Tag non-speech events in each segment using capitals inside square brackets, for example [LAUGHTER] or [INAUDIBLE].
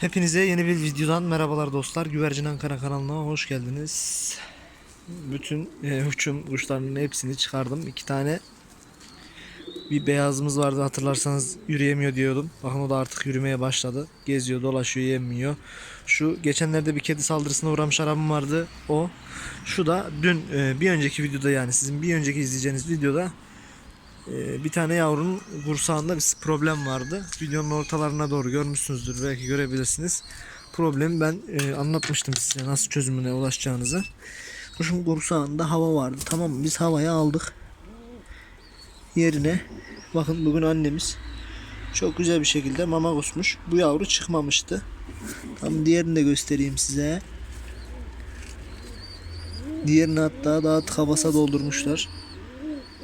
Hepinize yeni bir videodan merhabalar dostlar. Güvercin Ankara kanalına hoş geldiniz. Bütün e, uçum kuşlarının hepsini çıkardım. İki tane bir beyazımız vardı hatırlarsanız yürüyemiyor diyordum. Bakın o da artık yürümeye başladı. Geziyor, dolaşıyor, yemiyor. Şu geçenlerde bir kedi saldırısına uğramış arabam vardı. O. Şu da dün e, bir önceki videoda yani sizin bir önceki izleyeceğiniz videoda bir tane yavrunun kursağında bir problem vardı. Videonun ortalarına doğru görmüşsünüzdür belki görebilirsiniz. Problemi ben e, anlatmıştım size nasıl çözümüne ulaşacağınızı. Kuşun kursağında hava vardı. Tamam? Biz havaya aldık. Yerine bakın bugün annemiz çok güzel bir şekilde mama kusmuş. Bu yavru çıkmamıştı. Tam diğerini de göstereyim size. Diğerini hatta daha tıka basa doldurmuşlar.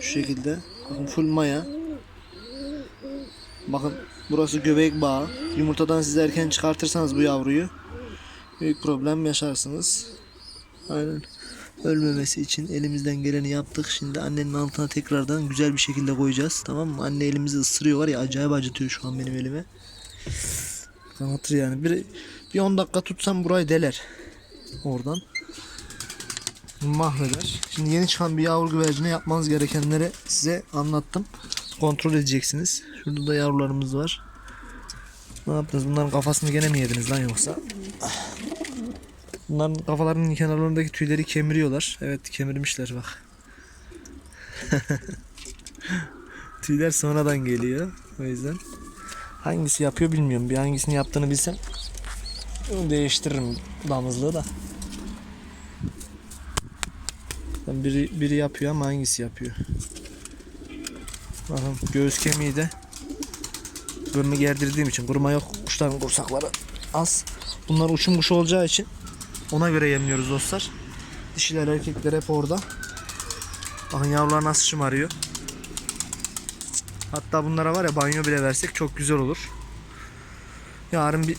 Şu şekilde. Bakın full maya. Bakın burası göbek bağı. Yumurtadan siz erken çıkartırsanız bu yavruyu büyük problem yaşarsınız. Aynen. Ölmemesi için elimizden geleni yaptık. Şimdi annenin altına tekrardan güzel bir şekilde koyacağız. Tamam mı? Anne elimizi ısırıyor var ya acayip acıtıyor şu an benim elime. Kanatır yani. Bir, bir 10 dakika tutsam burayı deler. Oradan mahveder. Şimdi yeni çıkan bir yavru güvercine yapmanız gerekenleri size anlattım. Kontrol edeceksiniz. Şurada da yavrularımız var. Ne yaptınız? Bunların kafasını gene mi yediniz lan yoksa? Bunların kafalarının kenarlarındaki tüyleri kemiriyorlar. Evet kemirmişler bak. [LAUGHS] Tüyler sonradan geliyor. O yüzden. Hangisi yapıyor bilmiyorum. Bir hangisini yaptığını bilsem değiştiririm damızlığı da. Ben biri, biri yapıyor ama hangisi yapıyor? Bakın göğüs kemiği de burnu gerdirdiğim için kurma yok kuşların kursakları az. Bunlar uçum kuşu olacağı için ona göre yemliyoruz dostlar. Dişiler erkekler hep orada. Bakın yavrular nasıl şımarıyor. Hatta bunlara var ya banyo bile versek çok güzel olur. Yarın bir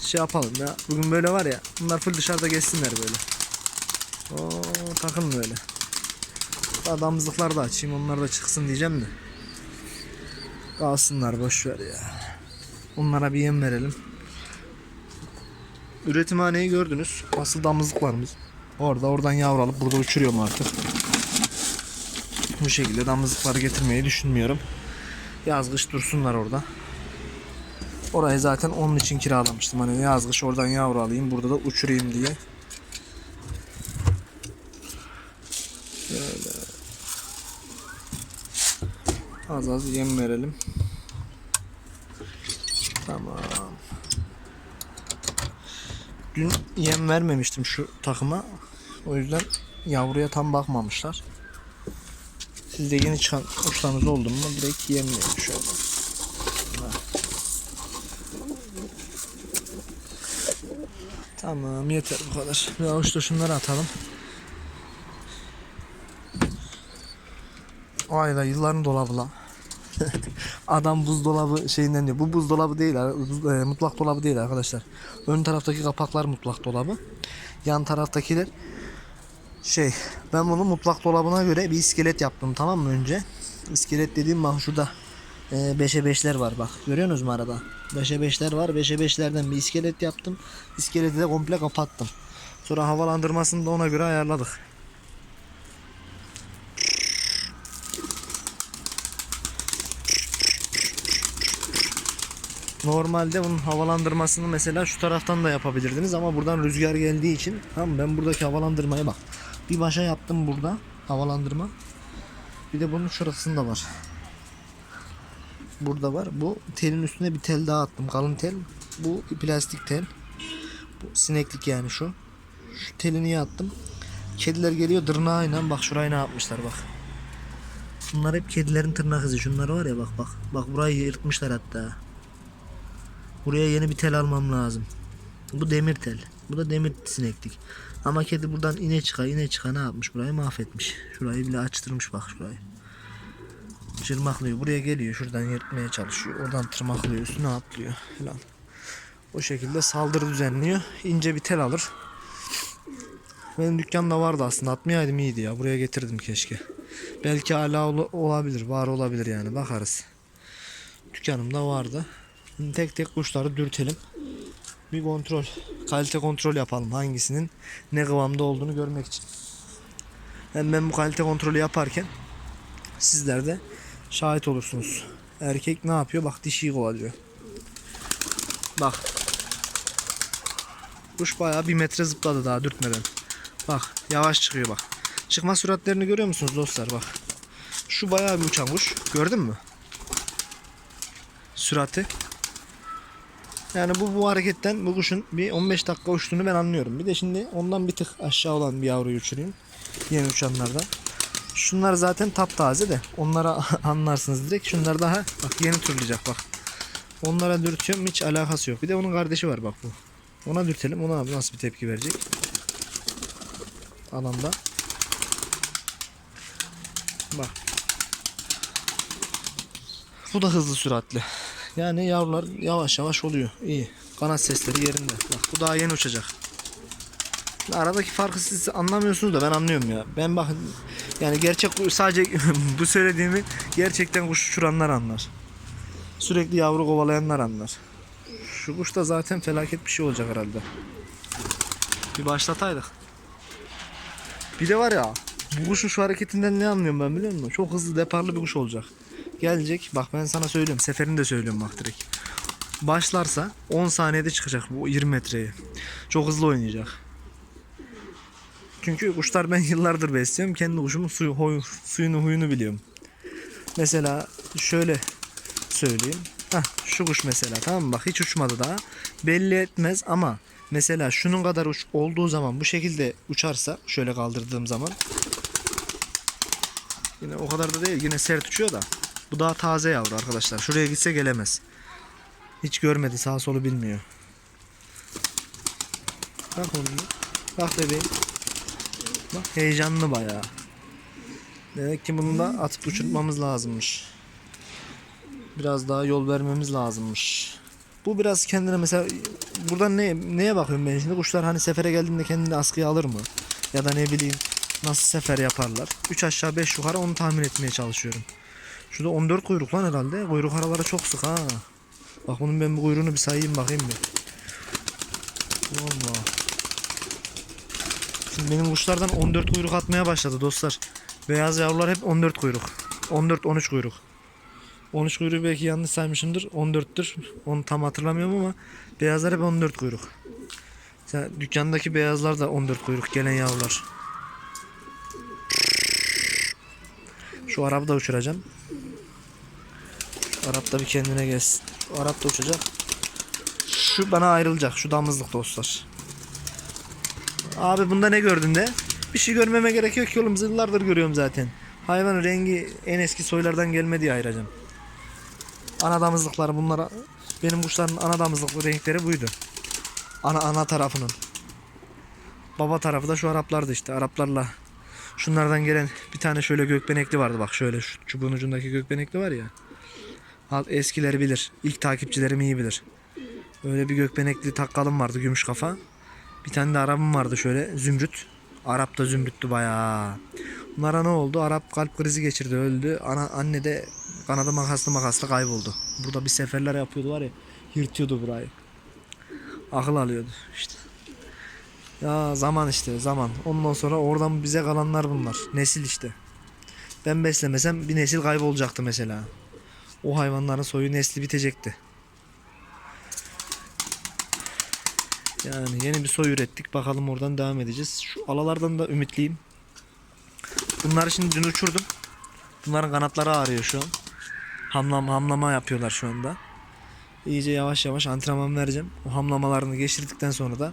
şey yapalım ya. Bugün böyle var ya. Bunlar full dışarıda geçsinler böyle. Oo takın böyle. Adamızlıkları da açayım onlar da çıksın diyeceğim de. Kalsınlar boş ver ya. Onlara bir yem verelim. Üretimhaneyi gördünüz. Asıl damızlıklarımız. Orada oradan yavru alıp burada uçuruyorum artık. Bu şekilde damızlıkları getirmeyi düşünmüyorum. Yaz kış dursunlar orada. Orayı zaten onun için kiralamıştım. Hani yaz kış oradan yavru alayım burada da uçurayım diye. Az az yem verelim. Tamam. Dün yem vermemiştim şu takıma. O yüzden yavruya tam bakmamışlar. Sizde yeni çıkan uçlarınız oldu mu direkt yemleyin şöyle. Tamam yeter bu kadar. Bir avuç şunları atalım. Ayla yılların dolabı la. [LAUGHS] Adam buzdolabı şeyinden diyor. Bu buzdolabı değil, e, mutlak dolabı değil arkadaşlar. Ön taraftaki kapaklar mutlak dolabı. Yan taraftakiler şey. Ben bunu mutlak dolabına göre bir iskelet yaptım tamam mı önce? İskelet dediğim bak şurada 5'e 5'ler var bak. Görüyorsunuz mu arada? 5'e 5'ler var. 5'e 5'lerden bir iskelet yaptım. İskeleti de komple kapattım. Sonra havalandırmasını da ona göre ayarladık. Normalde bunun havalandırmasını mesela şu taraftan da yapabilirdiniz ama buradan rüzgar geldiği için tamam ben buradaki havalandırmaya bak. Bir başa yaptım burada havalandırma. Bir de bunun şurasında var. Burada var. Bu telin üstüne bir tel daha attım. Kalın tel. Bu plastik tel. Bu sineklik yani şu. Şu telini yattım. Kediler geliyor tırnağıyla bak şurayı ne yapmışlar bak. Bunlar hep kedilerin tırnak izi. Şunlar var ya bak bak. Bak burayı yırtmışlar hatta. Buraya yeni bir tel almam lazım. Bu demir tel. Bu da demir sineklik. Ama kedi buradan ine çıka ine çıka ne yapmış burayı mahvetmiş. Şurayı bile açtırmış bak şurayı. Çırmaklıyor. Buraya geliyor. Şuradan yırtmaya çalışıyor. Oradan tırmaklıyor. Üstüne atlıyor falan. O şekilde saldırı düzenliyor. İnce bir tel alır. Benim dükkanda vardı aslında. Atmayaydım iyiydi ya. Buraya getirdim keşke. Belki hala ol- olabilir. Var olabilir yani. Bakarız. Dükkanımda vardı. Tek tek kuşları dürtelim. bir kontrol, kalite kontrol yapalım. Hangisinin ne kıvamda olduğunu görmek için. Hem ben bu kalite kontrolü yaparken sizler de şahit olursunuz. Erkek ne yapıyor? Bak dişiyi kovalıyor. Bak. Kuş bayağı bir metre zıpladı daha dürtmeden. Bak yavaş çıkıyor bak. Çıkma süratlerini görüyor musunuz dostlar bak. Şu bayağı bir uçan kuş. Gördün mü? Sürati. Yani bu bu hareketten bu kuşun bir 15 dakika uçtuğunu ben anlıyorum. Bir de şimdi ondan bir tık aşağı olan bir yavruyu uçurayım. Yeni uçanlardan. Şunlar zaten taptaze de onlara [LAUGHS] anlarsınız direkt. Şunlar daha bak yeni turlayacak bak. Onlara dürtüyorum hiç alakası yok. Bir de onun kardeşi var bak bu. Ona dürtelim. Ona nasıl bir tepki verecek? Alanda. Bak. Bu da hızlı süratli. Yani yavrular yavaş yavaş oluyor. İyi. Kanat sesleri yerinde. Bak bu daha yeni uçacak. Aradaki farkı siz anlamıyorsunuz da ben anlıyorum ya. Ben bakın yani gerçek sadece [LAUGHS] bu söylediğimi gerçekten kuş uçuranlar anlar. Sürekli yavru kovalayanlar anlar. Şu kuş da zaten felaket bir şey olacak herhalde. Bir başlataydık. Bir de var ya bu kuşun şu hareketinden ne anlıyorum ben biliyor musun? Çok hızlı deparlı bir kuş olacak. Gelecek bak ben sana söylüyorum seferini de söylüyorum bak direkt. Başlarsa 10 saniyede çıkacak bu 20 metreye. Çok hızlı oynayacak. Çünkü kuşlar ben yıllardır besliyorum. Kendi kuşumun suyu, huy, suyunu huyunu biliyorum. Mesela şöyle söyleyeyim. Heh, şu kuş mesela tamam mı? Bak hiç uçmadı daha. Belli etmez ama mesela şunun kadar uç olduğu zaman bu şekilde uçarsa şöyle kaldırdığım zaman yine o kadar da değil yine sert uçuyor da bu daha taze yavru arkadaşlar. Şuraya gitse gelemez. Hiç görmedi sağ solu bilmiyor. Bak oğlum. Bak bebeğim. Bak heyecanlı bayağı. Demek ki bunu da atıp uçurtmamız lazımmış. Biraz daha yol vermemiz lazımmış. Bu biraz kendine mesela buradan ne neye bakıyorum ben şimdi kuşlar hani sefere geldiğinde kendini askıya alır mı? Ya da ne bileyim nasıl sefer yaparlar. 3 aşağı 5 yukarı onu tahmin etmeye çalışıyorum. Şurada 14 kuyruk lan herhalde. Kuyruk araları çok sık ha. Bak bunun ben bu kuyruğunu bir sayayım bakayım bir. Allah. Şimdi benim kuşlardan 14 kuyruk atmaya başladı dostlar. Beyaz yavrular hep 14 kuyruk. 14-13 kuyruk. 13 kuyruğu belki yanlış saymışımdır. 14'tür. Onu tam hatırlamıyorum ama beyazlar hep 14 kuyruk. Mesela dükkandaki beyazlar da 14 kuyruk gelen yavrular. Şu Arap'ı da uçuracağım. Arap da bir kendine gelsin. Arap da uçacak. Şu bana ayrılacak. Şu damızlık dostlar. Abi bunda ne gördün de? Bir şey görmeme gerek yok ki oğlum. Yıllardır görüyorum zaten. Hayvanın rengi en eski soylardan gelme diye ayıracağım. Ana damızlıkları bunlara benim kuşların ana damızlık renkleri buydu. Ana ana tarafının. Baba tarafı da şu Araplardı işte. Araplarla şunlardan gelen bir tane şöyle gökbenekli vardı bak şöyle şu çubuğun ucundaki gökbenekli var ya. Halk eskileri bilir. İlk takipçilerim iyi bilir. Öyle bir gökbenekli takkalım vardı gümüş kafa. Bir tane de Arap'ım vardı şöyle zümrüt. Arap da zümrüttü bayağı. Bunlara ne oldu? Arap kalp krizi geçirdi öldü. Ana, anne de kanadı makaslı makaslı kayboldu. Burada bir seferler yapıyordu var ya. Yırtıyordu burayı. Akıl alıyordu işte. Ya zaman işte zaman. Ondan sonra oradan bize kalanlar bunlar. Nesil işte. Ben beslemesem bir nesil kaybolacaktı mesela. O hayvanların soyu nesli bitecekti. Yani yeni bir soy ürettik. Bakalım oradan devam edeceğiz. Şu alalardan da ümitliyim. Bunları şimdi dün uçurdum. Bunların kanatları ağrıyor şu an. Hamlama, hamlama yapıyorlar şu anda. İyice yavaş yavaş antrenman vereceğim. O hamlamalarını geçirdikten sonra da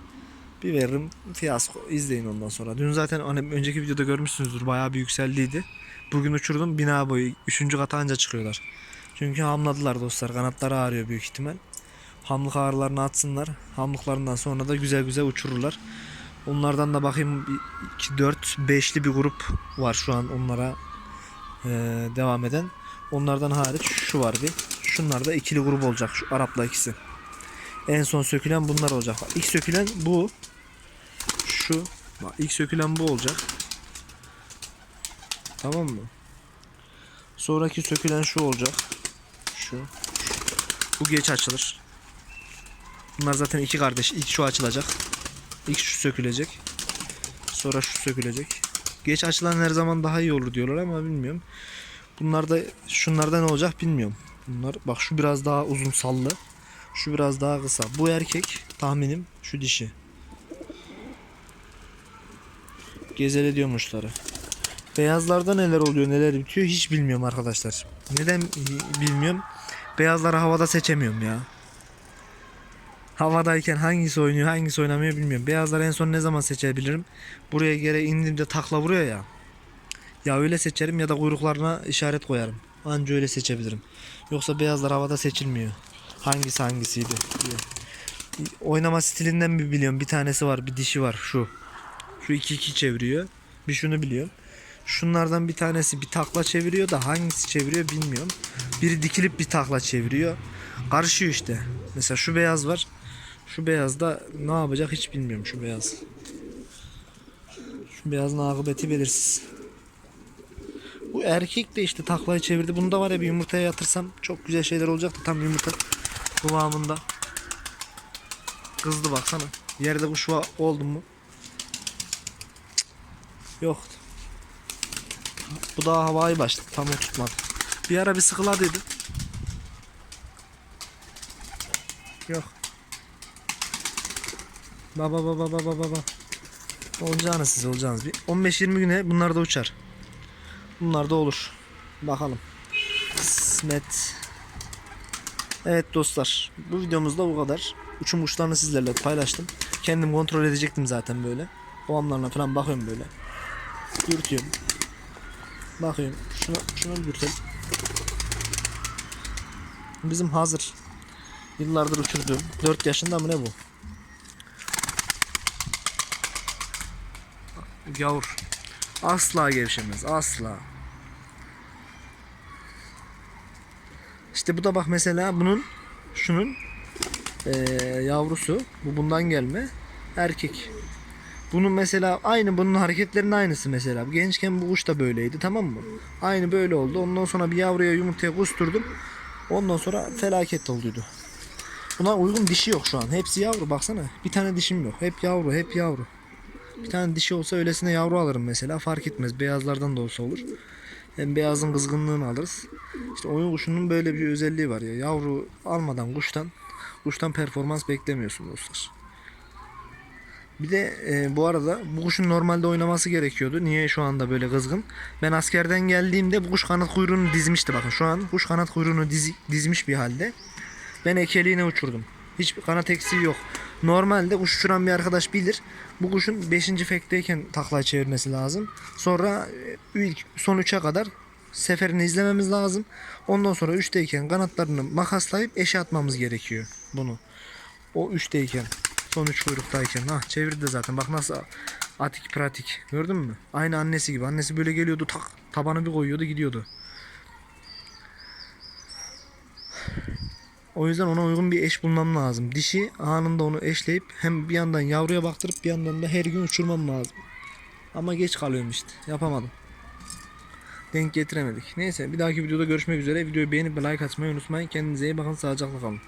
bir veririm fiyasko izleyin ondan sonra. Dün zaten hani önceki videoda görmüşsünüzdür bayağı bir yükseldiydi. Bugün uçurdum bina boyu 3. kata anca çıkıyorlar. Çünkü hamladılar dostlar kanatları ağrıyor büyük ihtimal. Hamlık ağrılarını atsınlar. Hamlıklarından sonra da güzel güzel uçururlar. Onlardan da bakayım 2, 4, 5'li bir grup var şu an onlara eee, devam eden. Onlardan hariç şu var bir. Şunlar da ikili grup olacak. Şu Arapla ikisi. En son sökülen bunlar olacak. İlk sökülen bu. Şu. Bak ilk sökülen bu olacak. Tamam mı? Sonraki sökülen şu olacak. Şu. Bu geç açılır. Bunlar zaten iki kardeş. İlk şu açılacak. İlk şu sökülecek. Sonra şu sökülecek. Geç açılan her zaman daha iyi olur diyorlar ama bilmiyorum. Bunlar da şunlarda ne olacak bilmiyorum. Bunlar bak şu biraz daha uzun sallı. Şu biraz daha kısa. Bu erkek tahminim şu dişi. Gezele diyormuşları. Beyazlarda neler oluyor neler bitiyor hiç bilmiyorum arkadaşlar. Neden bilmiyorum. Beyazları havada seçemiyorum ya. Havadayken hangisi oynuyor hangisi oynamıyor bilmiyorum. Beyazları en son ne zaman seçebilirim? Buraya geri indiğimde takla vuruyor ya. Ya öyle seçerim ya da kuyruklarına işaret koyarım. Anca öyle seçebilirim. Yoksa beyazlar havada seçilmiyor. Hangisi hangisiydi diye. Oynama stilinden bir biliyorum. Bir tanesi var bir dişi var şu. Şu 2-2 çeviriyor. Bir şunu biliyorum. Şunlardan bir tanesi bir takla çeviriyor da hangisi çeviriyor bilmiyorum. Biri dikilip bir takla çeviriyor. Karışıyor işte. Mesela şu beyaz var. Şu beyaz da ne yapacak hiç bilmiyorum şu beyaz. Şu beyazın akıbeti belirsiz. Bu erkek de işte taklayı çevirdi. Bunu da var ya bir yumurtaya yatırsam çok güzel şeyler olacaktı. Tam yumurta kıvamında. Kızdı baksana. Yerde kuş va- oldu mu? Cık. Yok. Bu daha havayı başladı. Tam oturtmadı. Bir ara bir sıkıla dedi. Yok. Baba baba baba baba. Olacağınız siz olacağınız. Bir 15-20 güne bunlar da uçar. Bunlar da olur. Bakalım. Kısmet. Evet dostlar. Bu videomuzda bu kadar. Uçum kuşlarını sizlerle paylaştım. Kendim kontrol edecektim zaten böyle. Ovamlarına falan bakıyorum böyle. Dürtüyorum. Bakıyorum. Şuna, şuna bir dürtelim. Bizim hazır. Yıllardır uçurduğum. 4 yaşında mı ne bu? Gavur. Asla gevşemez. Asla. İşte bu da bak mesela bunun şunun eee, yavrusu. Bu bundan gelme. Erkek. Bunun mesela aynı bunun hareketlerinin aynısı mesela. Gençken bu kuş da böyleydi tamam mı? Aynı böyle oldu. Ondan sonra bir yavruya yumurtaya kusturdum. Ondan sonra felaket olduydu. Buna uygun dişi yok şu an. Hepsi yavru baksana. Bir tane dişim yok. Hep yavru, hep yavru. Bir tane dişi olsa öylesine yavru alırım mesela. Fark etmez. Beyazlardan da olsa olur. Hem beyazın kızgınlığını alırız. İşte oyun kuşunun böyle bir özelliği var ya. Yavru almadan kuştan kuştan performans beklemiyorsun dostlar. Bir de e, bu arada bu kuşun normalde oynaması gerekiyordu. Niye şu anda böyle kızgın? Ben askerden geldiğimde bu kuş kanat kuyruğunu dizmişti bakın. Şu an kuş kanat kuyruğunu dizi- dizmiş bir halde. Ben ekeliğine uçurdum. Hiç kanat eksiği yok. Normalde kuş uçuran bir arkadaş bilir. Bu kuşun 5. fekteyken takla çevirmesi lazım. Sonra e, ilk son 3'e kadar seferini izlememiz lazım. Ondan sonra 3'teyken kanatlarını makaslayıp eşe atmamız gerekiyor bunu. O 3'teyken. Son 3 kuyruktayken. Ha çevirdi de zaten. Bak nasıl atik pratik. Gördün mü? Aynı annesi gibi. Annesi böyle geliyordu tak tabanı bir koyuyordu gidiyordu. O yüzden ona uygun bir eş bulmam lazım. Dişi anında onu eşleyip hem bir yandan yavruya baktırıp bir yandan da her gün uçurmam lazım. Ama geç kalıyorum işte. Yapamadım. Denk getiremedik. Neyse bir dahaki videoda görüşmek üzere. Videoyu beğenip like atmayı unutmayın. Kendinize iyi bakın. Sağlıcakla kalın.